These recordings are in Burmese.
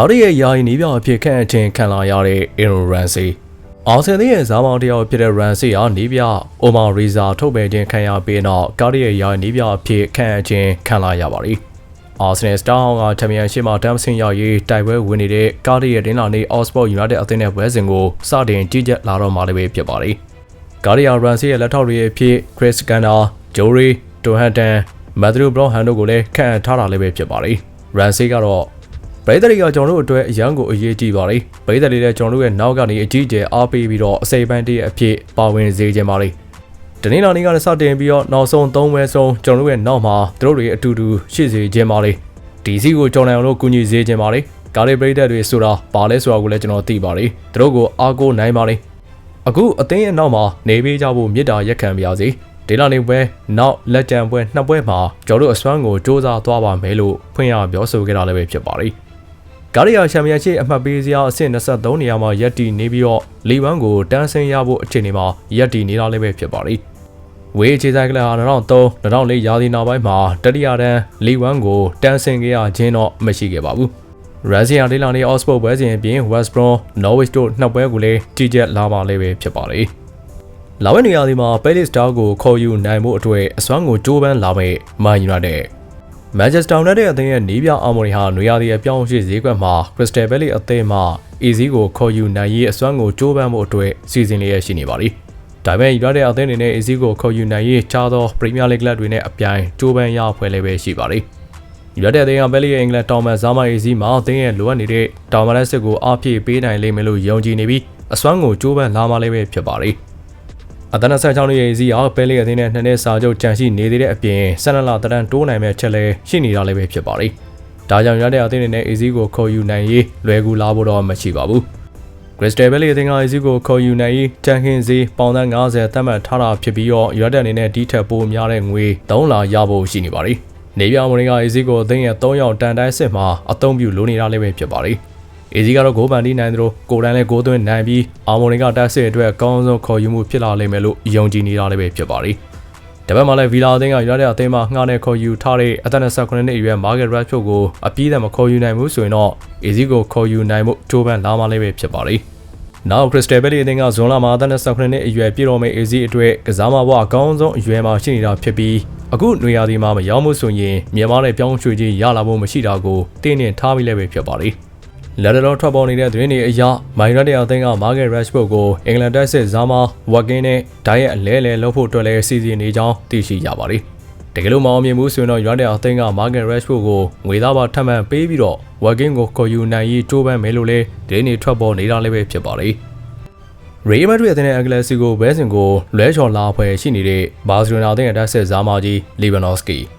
ဂါရီရဲ့ယာယီနီးပြအဖြစ်ခန့်အထင်ခံလာရတဲ့ Aaron Ramsey အာဆင်သင်းရဲ့ဇာမောင်တယောက်ဖြစ်တဲ့ Ramsey ဟာနီးပြ Omar Reza ထုတ်ပယ်ခြင်းခံရပြီးနောက်ဂါရီရဲ့ယာယီနီးပြအဖြစ်ခန့်အထင်ခံလာရပါသည်အာဆင်နယ်စတာဟောင်းကချန်ပီယံရှစ်မှာတမ်ဆင်ရရေးတိုက်ပွဲဝင်နေတဲ့ကားရီရဲ့ဒင်းလာနေအော့စပေါ့ယူနိုက်တက်အသင်းနဲ့ပွဲစဉ်ကိုစတင်ကြီးကြပ်လာတော့မှလည်းပဲဖြစ်ပါသည်။ကားရီယာရန်စီရဲ့လက်ထောက်တွေအဖြစ်ခရစ်ကန်နာ၊ဂျိုရီ၊တိုဟန်တန်၊မက်သရူဘရောဟန်တို့ကိုလည်းခန့်အပ်ထားတာလည်းပဲဖြစ်ပါသည်။ရန်စီကတော့ ပရိသတ်တွေကကျွန်တော်တို့အတွက်အရန်ကိုအရေးကြီးပါလေ။ပရိသတ်တွေလည်းကျွန်တော်တို့ရဲ့နောက်ကနေအကြီးအကျယ်အားပေးပြီးတော့အစိပ်ပိုင်းတည်းအဖြစ်ပါဝင်စေခြင်းပါလေ။တနင်္လာနေ့ကလည်းစတင်ပြီးတော့နောက်ဆုံး၃ဝဲဆုံးကျွန်တော်တို့ရဲ့နောက်မှာသူတို့တွေအတူတူရှိစေခြင်းပါလေ။ဒီစီကိုကြော်နိုင်အောင်လို့ကူညီစေခြင်းပါလေကားလေးပရိသတ်တွေဆိုတာပါလဲဆိုတာကိုလည်းကျွန်တော်သိပါလေသူတို့ကိုအားကိုးနိုင်ပါလေအခုအသင်းရဲ့နောက်မှာနေပေးကြဖို့မြစ်တာရက်ခံပါရစေဒေလာနေပွဲနောက်လက်ကျန်ပွဲနှစ်ပွဲမှာကျွန်တော်တို့အစွမ်းကိုစ조사သွားပါမယ်လို့ဖွင့်ရပြောဆိုခဲ့တာလည်းပဲဖြစ်ပါလေ ကာရီယာချန်ပီယံရှစ်အမှတ်ပေးစရာအဆင့်23နေရာမှာရက်တီနေပြီးတော့လီဝမ်ကိုတန်းဆင်းရဖို့အခြေအနေမှာရက်တီနေတာလည်းပဲဖြစ်ပါလိမ့်ဝေးခြေဆိုင်ကလဟာ2003 2004ရာသီနောက်ပိုင်းမှာတတိယတန်းလီ1ကိုတန်းဆင်ခဲ့ရခြင်းတော့မရှိခဲ့ပါဘူး။ရက်ဆီယာဒေးလာနေအော့စပေါ့ပွဲစဉ်အပြင် West Brom, Norwich တို့နှစ်ပွဲကိုလည်းကြီးကြပ်လာပါလိမ့်ပဲဖြစ်ပါလေ။လာဝဲနေရာဒီမှာ Palace Star ကိုခေါ်ယူနိုင်မှုအတွက်အစွမ်းကိုကြိုးပမ်းလာမဲ့ Man United Manchester United အသင်းရဲ့နီးပြအာမော်ရီဟာနွေရာသီအပြောင်းအရွှေ့ဈေးကွက်မှာ Crystal Palace အသင်းမှ EZ ကိုခေါ်ယူနိုင်ရေးအစွမ်းကိုကြိုးပမ်းမှုအတွက်စီစဉ်လျက်ရှိနေပါသည်။ဒါပေမဲ့ယူနိုက်တက်အသင်းအနေနဲ့အစည်းကိုခေါ်ယူနိုင်ရေးချားသောပရီးမီးယားလိဂ်ကလပ်တွေနဲ့အပြိုင်ကြိုးပမ်းရဖွဲ့လည်းပဲရှိပါတယ်။ယူနိုက်တက်အသင်းကဘယ်လီရဲ့အင်္ဂလန်တောင်မန်ဇာမိုင်အစည်းမှာအသင်းရဲ့လိုအပ်နေတဲ့တောင်မန်လက်စစ်ကိုအားဖြည့်ပေးနိုင်လိမ့်မယ်လို့ယုံကြည်နေပြီးအစွမ်းကိုကြိုးပမ်းလာမှလည်းပဲဖြစ်ပါတယ်။ အသနာဆက်ချောင်းရဲ့အစည်းအားဘယ်လီအသင်းနဲ့နှစ်နှစ်စာချုပ်ကြံရှိနေသေးတဲ့အပြင်ဆန်နလာတရန်တိုးနိုင်မဲ့ချက်လည်းရှိနေတာလည်းပဲဖြစ်ပါတယ်။ဒါကြောင့်ယူနိုက်တက်အသင်းအနေနဲ့အစည်းကိုခေါ်ယူနိုင်ရေးလွယ်ကူလာဖို့တော့မရှိပါဘူး။ဂရစ်စတယ်ဘယ်လီအသင်းကအစည်းကိုခေါ်ယူနိုင်ရေးတန်ခင်းစီပေါင်သန်း90သတ်မှတ်ထားတာဖြစ်ပြီးတော့ရွက်တက်အနေနဲ့ဒီထက်ပိုများတဲ့ငွေ3လာရဖို့ရှိနေပါသည်။နေပြောင်မရင်ကအစည်းကိုအသင်းရဲ့3ရောက်တန်တိုင်းစစ်မှာအသုံးပြုလိုနေတာလည်းပဲဖြစ်ပါသည်။ အေစီကတော့ဂိုးပန်တီးနိုင်သလိုကိုတန်းလည်းဂိုးသွင်းနိုင်ပြီးအာမော်ရင်ကတက်စစ်အတွက်အကောင်းဆုံးခေါ်ယူမှုဖြစ်လာလိမ့်မယ်လို့ယုံကြည်နေတာလည်းပဲဖြစ်ပါသည်။တပတ်မှလည်းဗီလာအသင်းကယူနိုက်တက်အသင်းမှငှားနဲ့ခေါ်ယူထားတဲ့အသက်29နှစ်အရွယ်မာဂက်ရက်ဖြုတ်ကိုအပြည့်အစုံမခေါ်ယူနိုင်ဘူးဆိုရင်တော့အေစီကိုခေါ်ယူနိုင်မှုတိုးပန်လာမှလည်းပဲဖြစ်ပါလိမ့်။နောက်ခရစ်စတယ်ဘယ်လီအသင်းကဇွန်လမှာအသက်29နှစ်အရွယ်ပြည်တော်မဲ့အေဇီအတွက်ကစားမဘဝအကောင်းဆုံးအရွယ်မှာရှိနေတာဖြစ်ပြီးအခုနွေရာသီမှာမရောက်မှုဆိုရင်မြန်မာနဲ့ပြောင်းရွှေ့ခြင်းရလာဖို့မရှိတာကိုတင်းနှင်ထားပြီးလည်းပဲဖြစ်ပါလိမ့် လက်တော်ထွက်ပေါ်နေတဲ့သတင်းတွေအရမိုင်ရတဲ့အသင်းကမာဂက်ရက်ရှ်ဘုတ်ကိုအင်္ဂလန်တက်စစ်ဇာမာဝက်ကင်းနဲ့ဒိုင်ရဲ့အလဲလဲလှုပ်ဖို့အတွက်လည်းစီစဉ်နေကြောင်းသိရှိရပါတယ်။တကယ်လို့မအောင်မြင်ဘူးဆိုရင်တော့ရွာတဲ့အသင်းက Market Rashford ကိုငွေသားပါထပ်မံပေးပြီးတော့ Working ကိုခေါ်ယူနိုင်ရေးကြိုးပမ်းမယ်လို့လည်းဒင်းနေထွက်ပေါ်နေတာလည်းပဲဖြစ်ပါလိမ့်။ Real Madrid အသင်းရဲ့အဂလက်စီကိုဘဲစင်ကိုလွဲချော်လာဖွဲ့ရှိနေတဲ့ဘာစီလိုနာအသင်းရဲ့တက်ဆက်ဇာမာကြီး Lewandowski ဘာစီ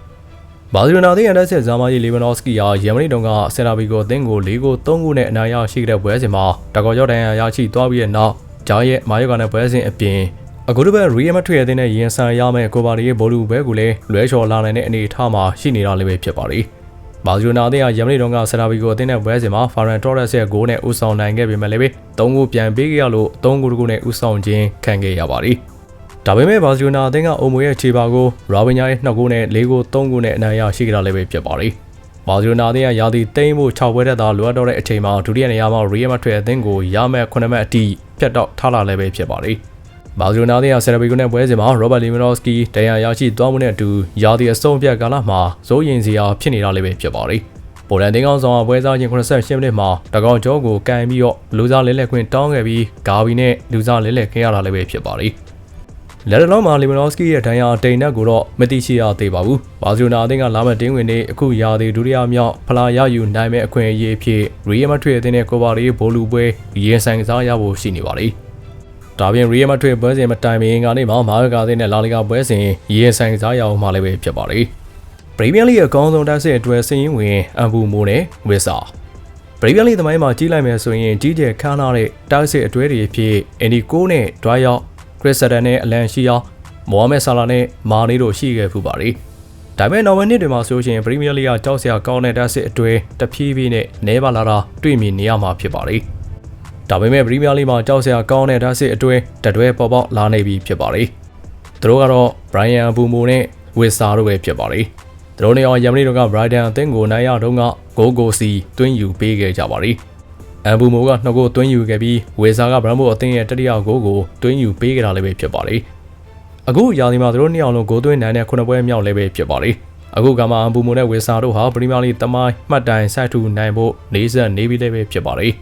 လိုနာအသင်းရဲ့တက်ဆက်ဇာမာကြီး Lewandowski ဟာယမနီတုံကဆယ်လာဘီကိုအသင်းကို၄ကို၃ခုနဲ့အနိုင်ရရှိခဲ့တဲ့ပွဲစဉ်မှာတကောကြောက်တန်ရရရှိသွားပြီးတဲ့နောက်ဂျာရဲ့မာယောကနဲ့ပွဲစဉ်အပြင်အခုတစ်ပတ်ရီယမထွေရတဲ့နဲ့ရင်ဆိုင်ရမယ့်ကိုပါရီရဲ့ဘောလူဘဲကိုလည်းလွဲချော်လာနိုင်တဲ့အနေအထားမှာရှိနေတာလည်းပဲဖြစ်ပါလိမ့်။ဘာဇီလိုနာအသင်းကယမနီတုန်းကဆရာဘီကိုအသင်းနဲ့ပွဲစဉ်မှာဖာရန်တော်ရက်စ်ရဲ့ဂိုးနဲ့ဦးဆောင်နိုင်ခဲ့ပေမဲ့လည်း၃ဂိုးပြန်ပေးခဲ့ရလို့၃ဂိုးတကူနဲ့ဦးဆောင်ခြင်းခံခဲ့ရပါလိမ့်။ ဒါပေမဲ့ဘာဇီလိုနာအသင်းကအိုမိုရဲ့ခြေပါကိုရာဘင်ညာရဲ့2ဂိုးနဲ့4ဂိုး3ဂိုးနဲ့အနိုင်ရရှိခဲ့တာလည်းပဲဖြစ်ပါလိမ့်။ဘာဇီလိုနာအသင်းကရာသီသိမ်းဖို့6ပွဲတက်တာလိုအပ်တော့တဲ့အချိန်မှာဒုတိယနေရာမှာရီယမထွေအသင်းကိုရမဲ့9မှတ်အထိဖြတ်တော့ထားလာလည်းပဲဖြစ်ပါလိမ့်။ဘာစီလိုနာတဲ့ဆယ်ရဘီကိုနဲ့ပွဲစဉ်မှာရောဘတ်လီမီနော့စကီတန်ရာရရှိသွားမှုနဲ့အတူရာသီအဆုံးအပြတ်ကာလမှာစိုးရင်စရာဖြစ်နေတာလေးပဲဖြစ်ပါလိမ့်ပိုလန်တင်းကောင်းဆောင်ပွဲစားချင်း88မိနစ်မှာတကောင်ကျောကိုကန်ပြီးတော့လူစားလဲလဲခွင့်တောင်းခဲ့ပြီးဂါဘီနဲ့လူစားလဲလဲခင်းရတာလည်းပဲဖြစ်ပါလိမ့် လက်တလုံးမှာလီမီနော့စကီရဲ့ဒဏ်ရာတိန်နက်ကိုတော့မသိရှိရသေးပါဘူး။ဘာစီလိုနာအသင်းကလာမဲ့တင်းဝင်နေအခုရာသီဒုတိယမြောက်ဖလာရယူနိုင်မဲ့အခွင့်အရေးဖြစ်ရီယမထွေအသင်းနဲ့ကိုပါရီဘိုလူပွဲရင်ဆိုင်ကစားရဖို့ရှိနေပါလိမ့်။ဒါပြင်ရီယမထွေပွဲစဉ်မတိုင်မင်ကနေမှမာကာသင်းနဲ့လာလီဂါပွဲစဉ်ရင်ဆိုင်စားရအောင်မှလည်းပဲဖြစ်ပါလေပရီးမီးယားလိအကောင်းဆုံးတိုက်စစ်အတွက်စည်ရင်းဝင်အမ်ဘူမိုနဲ့ဝစ်စာပရီးမီးယားလိသမိုင်းမှာကြီးလိုက်မယ်ဆိုရင်ကြီးကျယ်ခမ်းနားတဲ့တိုက်စစ်အတွဲတွေဖြစ်အန်ဒီကိုနဲ့ဒွိုင်ယောက် ခရစ်စတန်နဲ့အလန်ရှီယာမိုဟာမက်ဆာလာနဲ့မာနီတို့ရှိခဲ့ဖူးပါလေဒါပေမဲ့နော်ဝဲနှစ်တွေမှာဆိုရှင်ပရီးမီးယားလိကကြောက်စရာကောင်းတဲ့တိုက်စစ်အတွဲတဖြည်းဖြည်းနဲ့နဲပါလာတာတွေ့မြင်နေရမှာဖြစ်ပါလေ။ဒါပေမဲ့ပရီးမီးယားလိမှာကြောက်စရာကောင်းတဲ့ဓာတ်စစ်အတွဲတတွဲပေါ်ပေါက်လာနေပြီဖြစ်ပါလေ။သူတို့ကတော့ Brian Bumo နဲ့ Wissa တို့ပဲဖြစ်ပါလေ။သူတို့နေအောင်ယမနီတို့က Brighton အသင်းကိုနိုင်ရတော့ကဂိုးကိုစီတွင်းယူပေးခဲ့ကြပါသည် အမ်ဘူမိုကနှစ်ကိုတွင်းယူခဲ့ပြီးဝေဆာကဗရန်ဘိုအသင်းရဲ့တတိယဂိုးကိုတွင်းယူပေးခဲ့တာလည်းပဲဖြစ်ပါသည်အခုရာသီမှာသူတို့နှစ်ယောက်လုံးဂိုးသွင်းနိုင်တဲ့ခုနှစ်ပွဲမြောက်လည်းပဲဖြစ်ပါသည်အခုကမှအမ်ဘူမိုနဲ့ဝေဆာတို့ဟာပရီးမီယာလိတမိုင်းမှတ်တိုင်ဆက်ထူနိုင်ဖို့နေဆက်နေပြီးလည်းပဲဖြစ်ပါသည်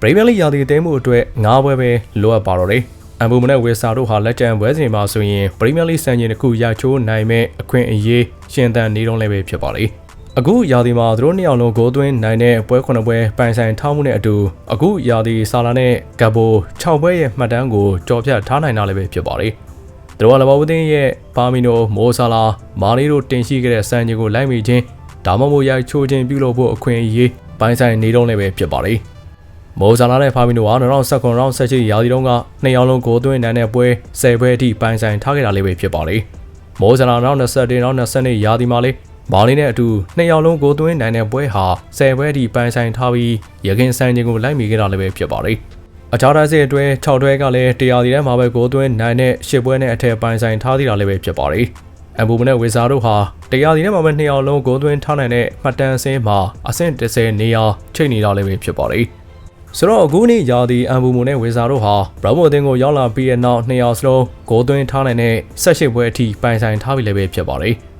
ပရီးမီယာလိရာသီအသင်းမှုအတွက်၅ပွဲပဲလိုအပ်ပါတော့တယ်အမ်ဘူမနဲ့ဝေဆာတို့ဟာလက်ကျန်ပွဲစဉ်မှာဆိုရင်ပရီးမီယာလိစံချိန်တစ်ခုရချိုးနိုင်မဲ့အခွင့်အရေးရှင်သန်နေတော့လည်းပဲဖြစ်ပါလေ။ အခုရာသီမှာသူတို့နှစ်ယောက်လုံးဂိုးသွင်းနိုင်တဲ့ပွဲခုနှစ်ပွဲပိုင်ဆိုင်ထားမှုနဲ့အတူအခုရာသီဆာလာနဲ့ဂတ်ဘို6ပွဲရဲ့မှတ်တမ်းကိုကြော်ဖြတ်ထားနိုင်တာလည်းပဲဖြစ်ပါလေ။သူတို့ကလဘောဝတင်းရဲ့ပါမီနိုမိုဆာလာမာလီတို့တင်ရှိခဲ့တဲ့စံချိန်ကိုလိုက်မိခြင်းဒါမှမဟုတ်ရိုက်ချိုးခြင်းပြုလုပ်ဖို့အခွင့်အရေးပိုင်ဆိုင်နေတော့လည်းပဲဖြစ်ပါလေ။မော်ဇာလာနဲ့ဖာမီနိုဟာ2019 round 17ရာသီတုန်းကနှစ်ယောက်လုံးဂိုးသွင်းနိုင်တဲ့ပွဲ10ပွဲအထိပိုင်ဆိုင်ထားခဲ့တာလေးပဲဖြစ်ပါလေ။မော်ဇာလာနောက်21နောက်22ရာသီမှာလေး မာလီနဲ့အတူနှစ်ယောက်လုံးဂိုးသွင်းနိုင်တဲ့ပွဲဟာ10ပွဲအထိပိုင်ဆိုင်ထားပြီးရခင်ဆိုင်ခြင်းကိုလိုက်မိခဲ့တာလည်းပဲဖြစ်ပါလေ။အခြားတစ်စစ်အတွင်း6တွဲကလည်းတရားစီထဲမှာပဲဂိုးသွင်းနိုင်တဲ့10ပွဲနဲ့အထက်ပိုင်ဆိုင်ထားသေးတာလည်းပဲဖြစ်ပါလေ။အမ်ဘူမနဲ့ဝေဇာတို့ဟာတရားစီထဲမှာပဲနှစ်ယောက်လုံးဂိုးသွင်းထားနိုင်တဲ့မှတ်တမ်းစင်းမှာအဆင့်30နေရာချိန်နေတာလည်းပဲဖြစ်ပါလေ။ဆိုတော့အခုနေ့ရာသီအမ်ဘူမူနဲ့ဝေဇာတို့ဟာဘရော့မိုအသင်းကိုရောက်လာပြီးတဲ့နောက်နှစ်ယောက်စလုံးဂိုးသွင်းထားနိုင်တဲ့ဆက်ရှိပွဲအထိပိုင်ဆိုင်ထားပြီလည်းပဲဖြစ်ပါတယ်။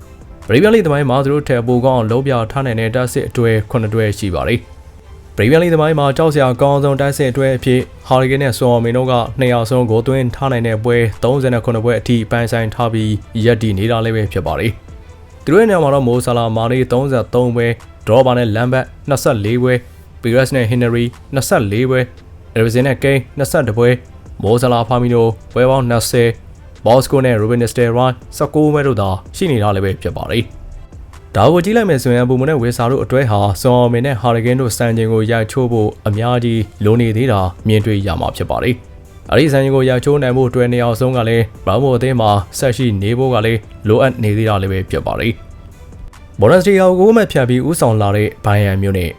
ပရီးမီယာလိသမိုင်းမှာသူတို့ထက်ပိုကောင်းလုံးပြထားနိုင်တဲ့တက်စစ်အတွဲ9တွဲရှိပါတယ်။ပရီးမီယာလိသမိုင်းမှာကြောက်စရာကောင်းဆုံးတက်စစ်အတွဲအဖြစ်ဟာရီကင်နဲ့ဆွန်မင်တို့ကနှစ်ယောက်ဆုံးဂိုးသွင်းထားနိုင်တဲ့ပွဲ39ပွဲအထိပိုင်ဆိုင်ထားပြီးရက်တည်နေတာလည်းပဲဖြစ်ပါတယ်။သူတို့ရဲ့နေရာမှာတော့မိုဆာလာမာနီ33ပွဲဒရောဘာနဲ့လမ်ဘတ်24ပွဲပီရက်စ်နဲ့ဟင်နရီ24ပွဲအရဗဇင်နဲ့ကိန်း22ပွဲမိုဇလာဖာမီနိုပွဲပေါင်း20 ဘော့စကိုနဲ့ရိုဘင်နစတယ်ရိုင်း19ပွဲတို့သာရှိနေတာလည်းပဲဖြစ်ပါတယ်။ဒါကိုကြည့်လိုက်မယ်ဆိုရင်ဘူမနဲ့ဝေဆာတို့အတွဲဟာဆွန်အော်မင်နဲ့ဟာရီဂင်တို့စံချိန်ကိုရိုက်ချိုးဖို့အများကြီးလိုနေသေးတာမြင်တွေ့ရမှာဖြစ်ပါတယ်။အဲဒီစံချိန်ကိုရိုက်ချိုးနိုင်ဖို့အတွဲနေအောင်ဆုံးကလည်းဘရောင်းမိုအသင်းမှာဆက်ရှိနေဖို့ကလည်းလိုအပ်နေသေးတာလည်းပဲဖြစ်ပါတယ်။ဘော်နစတီယာကိုမှဖြတ်ပြီးဥဆောင်လာတဲ့ဘိုင်ယန်မျိုးနဲ့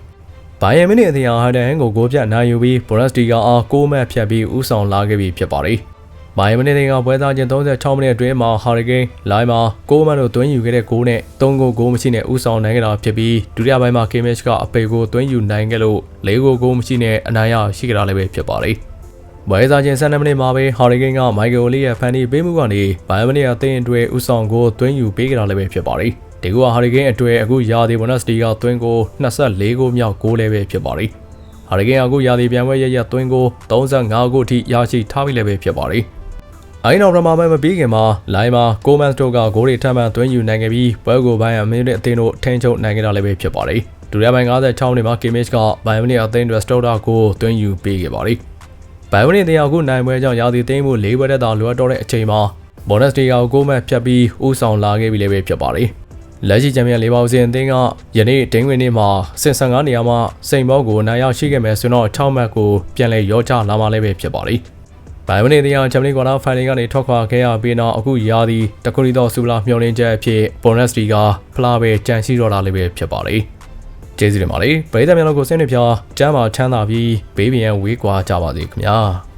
ဘိုင်ယန်မင်းရဲ့အသင်းဟာဟန်ဒန်ကိုဂိုးပြနိုင်ယူပြီးဘော်နက်စတီကအား6မှတ်ဖြတ်ပြီးဦးဆောင်လာခဲ့ပြီဖြစ်ပါတယ်။ ဘိုင်ယန်မင်းရဲ့ကပွဲသားချင်း36မိနစ်အတွင်းမှာဟာရီကိန်းလိုင်းမှာ6မှတ်တို့သွင်းယူခဲ့တဲ့ဂိုးနဲ့3ဂိုးဂိုးမရှိနဲ့ဦးဆောင်နိုင်ခဲ့တာဖြစ်ပြီးဒုတိယပိုင်းမှာကေမစ်ကအပေကိုသွင်းယူနိုင်ခဲ့လို့၄ဂိုးဂိုးမရှိနဲ့အနိုင်ရရှိကြတာလည်းပဲဖြစ်ပါတယ်။ဘွဲစားချင်း12မိနစ်မှာပဲဟာရီကိန်းကမိုက်ကယ်လီရဲ့ဖန်တီပေးမှုကနေဘိုင်ယန်မင်းရဲ့အသင်းအတွဲဦးဆောင်ကိုသွင်းယူပေးကြတာလည်းပဲဖြစ်ပါတယ်။ဒီကူကဟာရီကိန်းအတွေ့အခုယာဒီဘွန်နက်စတီကသွင်းကို24ဂိုးမြောက်ဂိုးလည်းပဲဖြစ်ပါတယ်။ဟာရီကိန်းအခုယာဒီပြန်ပွဲရရသွင်းကို35ဂိုးအထိရရှိထားပြီလည်းပဲဖြစ်ပါတယ်။ အိုင်းတော်ရမာမဲမပြီးခင်မှာလိုင်းမှာကိုမန်စတိုကဂိုးတွေထပ်မံသွင်းယူနိုင်ခဲ့ပြီးပွဲကိုဘိုင်အမင်းနဲ့အသင်းတို့ထိန်းချုပ်နိုင်ခဲ့တာလည်းပဲဖြစ်ပါတယ်။ဒုတိယပိုင်း56နှစ်မှာကီမစ်ကဘိုင်မင်းနဲ့အသင်းတွေစတိုတာကိုသွင်းယူပေးခဲ့ပါတယ်။ဘိုင်မင်းတရားအခုနိုင်ပွဲကြောင့်ယာဒီသိမ်းမှု၄ပွဲတက်တာလိုအပ်တော့တဲ့အချိန်မှာဘော်နက်စတီယာကိုကိုမန်ဖြတ်ပြီးဥဆောင်လာခဲ့ပြီလည်းပဲဖြစ်ပါတယ်။လက်ရှိချန်ပီယံလေးပါဦးစင်အသင်းကယနေ့ဒိန်းဝင်နေ့မှာစင်15နေရာမှာစိန်ဘောကိုနိုင်ရောက်ရှိခဲ့မယ်ဆိုတော့6မှတ်ကိုပြန်လည်ရောချလာမှလည်းပဲဖြစ်ပါလိမ့်။ ဘိုင်မနီတရားချန်ပီယံကွာတာဖိုင်နယ်ကနေထွက်ခွာခဲ့ရပြီးတော့အခုရာသီတခုရီတော့စူလာမျှော်လင့်ချက်အဖြစ်ဘော်နက်စတီကဖလားပဲကြန့်ရှိတော့တာလည်းပဲဖြစ်ပါလိမ့်။ကျေးဇူးတင်ပါလေ။ပရိသတ်များတို့ကိုစိတ်နှပြကျမ်းမာချမ်းသာပြီးဘေးပင်ရန်ဝေးကွာကြပါစေခင်ဗျာ။